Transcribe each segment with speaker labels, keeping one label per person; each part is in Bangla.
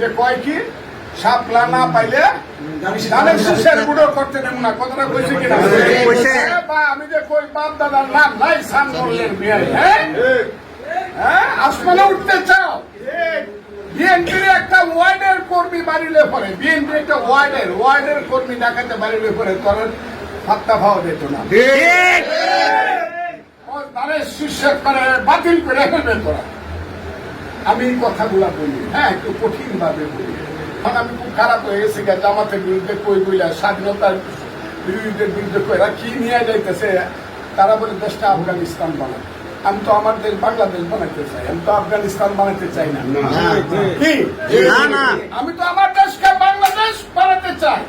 Speaker 1: যে কয় কি? সাপলা না পাইলে ধানের শীষের বুড়ো করতে দেব না। কথাটা কইছে কিনা?
Speaker 2: কইছে।
Speaker 1: এ বা আমি যে কই বাপ দাদার নাম নাই সান মল্লের হ্যাঁ? হ্যাঁ? আসমানে উঠতে চাও? বিএনপির একটা ওয়ার্ডের কর্মী বাড়িলে পরে বিএনপি একটা ওয়ার্ডের ওয়ার্ডের কর্মী ডাকাতে বাড়িলে পরে দিত না। করে বাতিল করে ফেলবে তোরা। আমি এই কথাগুলা বলি। হ্যাঁ একটু কঠিন ভাবে বলি। এখন আমি খুব খারাপ হয়ে গেছি জামাতের বিরুদ্ধে কই বইলা স্বাধীনতার বিরোধীদের বিরুদ্ধে কইরা কি নিয়ে যাইতেছে? তারা বলে দেশটা আফগানিস্তান বানাবে আমি তো আমার দেশ বাংলাদেশ বানাইতে চাই আমি তো আফগানিস্তান বানাইতে চাই না। কি?
Speaker 2: না, না।
Speaker 1: আমি তো আমার দেশকে বাংলাদেশ বানাতে চাই।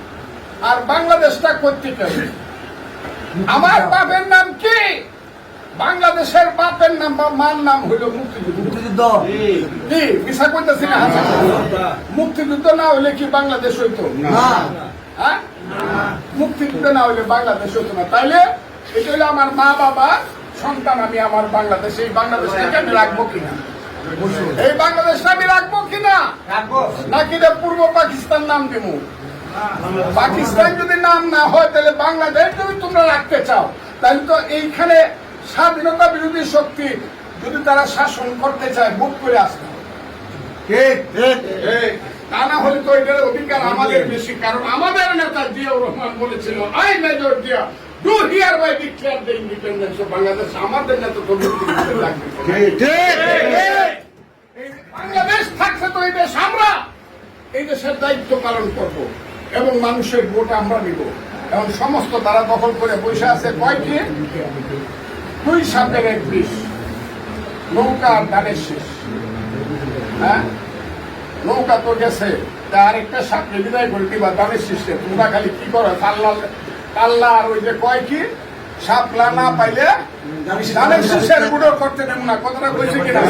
Speaker 1: আর বাংলাদেশটা করতে চাই আমার বাপের নাম কি? বাংলাদেশের বাপের নাম বা মার নাম হইল মুক্তিযুদ্ধ। কি মিশা করতেছি না মুক্তিযুদ্ধ না হইলে কি বাংলাদেশ হইতো?
Speaker 3: না।
Speaker 1: হ্যাঁ? মুক্তিযুদ্ধ না হইলে বাংলাদেশ হইতো না। তাইলে এটা হইল আমার মা বাবা সন্তান আমি আমার বাংলাদেশ। এই বাংলাদেশটাকে আমি রাখব কিনা? এই বাংলাদেশটা আমি রাখব কিনা? নাকি পূর্ব পাকিস্তান নাম দিব পাকিস্তান যদি নাম না হয় তাহলে বাংলাদেশ যদি তোমরা রাখতে চাও তাহলে তো এইখানে স্বাধীনতা বিরোধী শক্তি যদি তারা শাসন করতে চায় বুক করে আসতে তা না হলে তো এটার অধিকার আমাদের বেশি। কারণ আমাদের নেতা জিয়াউর রহমান বলেছিল I major Zia do hereby declare the independence of Bangladesh আমাদের নেতা তো বাংলাদেশ থাকছে তো এই দেশ আমরা এই দেশের দায়িত্ব পালন করব এবং মানুষের ভোট আমরা নিব। এবং সমস্ত তারা দখল করে বসে আছে কয়টি? দুই সাপের এক বিষ নৌকা আর ধানের শেষ। হ্যাঁ? নৌকা তো গেছে। তা আরেকটা সাপকে বিদায় করে বা ধানের শেষে। তোমরা খালি কি করো? তাল্লাল তাল্লা আর ওই যে কয় কি? সাপলা না পাইলে ধানের শেষের গুঁড়ো করতে দেব না। কথাটা কইছে কিনা?